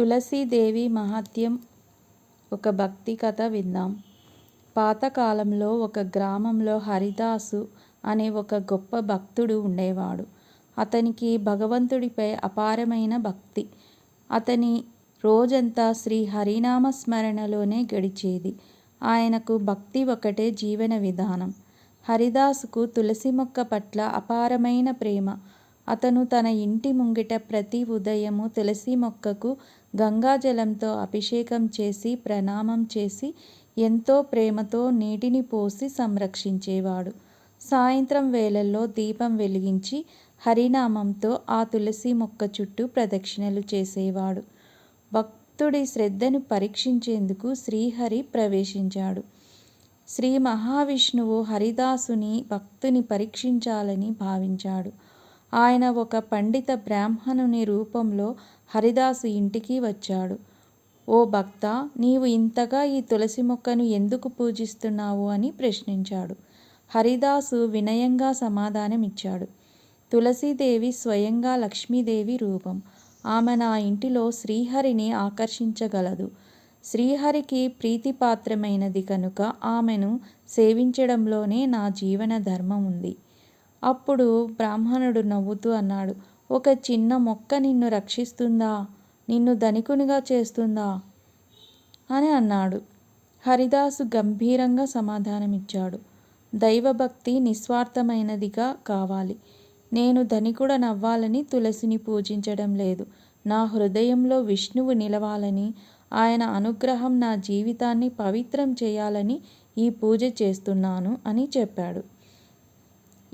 తులసీదేవి మహాత్యం ఒక భక్తి కథ విందాం. పాతకాలంలో ఒక గ్రామంలో హరిదాసు అనే ఒక గొప్ప భక్తుడు ఉండేవాడు. అతనికి భగవంతుడిపై అపారమైన భక్తి. అతని రోజంతా శ్రీ హరినామ స్మరణలోనే గడిచేది. ఆయనకు భక్తి ఒకటే జీవన విధానం. హరిదాసుకు తులసి మొక్క పట్ల అపారమైన ప్రేమ. అతను తన ఇంటి ముంగిట ప్రతి ఉదయము తులసి మొక్కకు గంగాజలంతో అభిషేకం చేసి ప్రణామం చేసి ఎంతో ప్రేమతో నీటిని పోసి సంరక్షించేవాడు. సాయంత్రం వేళల్లో దీపం వెలిగించి హరినామంతో ఆ తులసి మొక్క చుట్టూ ప్రదక్షిణలు చేసేవాడు. భక్తుడి శ్రద్ధను పరీక్షించేందుకు శ్రీహరి ప్రవేశించాడు. శ్రీ మహావిష్ణువు హరిదాసుని భక్తుని పరీక్షించాలని భావించాడు. ఆయన ఒక పండిత బ్రాహ్మణుని రూపంలో హరిదాసు ఇంటికి వచ్చాడు. ఓ భక్త నీవు ఇంతగా ఈ తులసి మొక్కను ఎందుకు పూజిస్తున్నావు? అని ప్రశ్నించాడు. హరిదాసు వినయంగా సమాధానమిచ్చాడు. తులసీదేవి స్వయంగా లక్ష్మీదేవి రూపం. ఆమె నా ఇంటిలో శ్రీహరిని ఆకర్షించగలదు. శ్రీహరికి ప్రీతిపాత్రమైనది కనుక ఆమెను సేవించడంలోనే నా జీవన ధర్మం ఉంది. అప్పుడు బ్రాహ్మణుడు నవ్వుతూ అన్నాడు ఒక చిన్న మొక్క నిన్ను రక్షిస్తుందా? నిన్ను ధనికునిగా చేస్తుందా? అని అన్నాడు. హరిదాసు గంభీరంగా సమాధానమిచ్చాడు. దైవభక్తి నిస్వార్థమైనదిగా కావాలి. నేను ధనికుడనవ్వాలని తులసిని పూజించడం లేదు. నా హృదయంలో విష్ణువు నిలవాలని ఆయన అనుగ్రహం నా జీవితాన్ని పవిత్రం చేయాలని ఈ పూజ చేస్తున్నాను అని చెప్పాడు.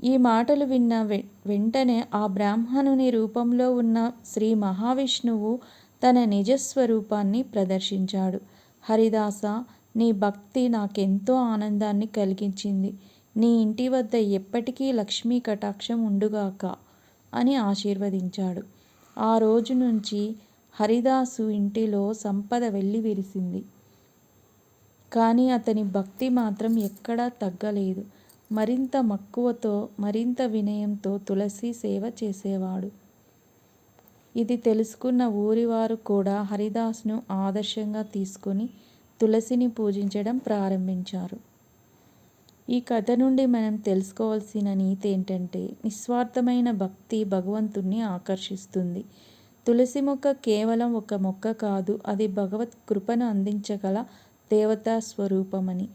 ఈ మాటలు విన్న వెంటనే ఆ బ్రాహ్మణుని రూపంలో ఉన్న శ్రీ మహావిష్ణువు తన నిజస్వరూపాన్ని ప్రదర్శించాడు. హరిదాస నీ భక్తి నాకెంతో ఆనందాన్ని కలిగించింది. నీ ఇంటి వద్ద ఎప్పటికీ లక్ష్మీ కటాక్షం ఉండుగాక అని ఆశీర్వదించాడు. ఆ రోజు నుంచి హరిదాసు ఇంటిలో సంపద వెళ్ళి విరిసింది. కానీ అతని భక్తి మాత్రం ఎక్కడా తగ్గలేదు. మరింత మక్కువతో మరింత వినయంతో తులసి సేవ చేసేవాడు. ఇది తెలుసుకున్న ఊరివారు కూడా హరిదాస్ను ఆదర్శంగా తీసుకుని తులసిని పూజించడం ప్రారంభించారు. ఈ కథ నుండి మనం తెలుసుకోవాల్సిన నీతి ఏంటంటే నిస్వార్థమైన భక్తి భగవంతుణ్ణి ఆకర్షిస్తుంది. తులసి మొక్క కేవలం ఒక మొక్క కాదు అది భగవత్ కృపను అందించగల దేవతా స్వరూపమని.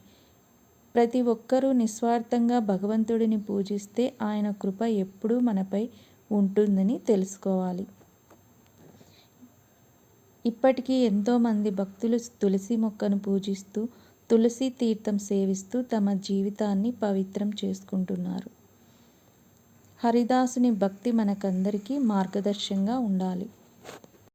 ప్రతి ఒక్కరూ నిస్వార్థంగా భగవంతుడిని పూజిస్తే ఆయన కృప ఎప్పుడూ మనపై ఉంటుందని తెలుసుకోవాలి. ఇప్పటికీ ఎంతోమంది భక్తులు తులసి మొక్కను పూజిస్తూ తులసి తీర్థం సేవిస్తూ తమ జీవితాన్ని పవిత్రం చేసుకుంటున్నారు. హరిదాసుని భక్తి మనకందరికీ మార్గదర్శంగా ఉండాలి.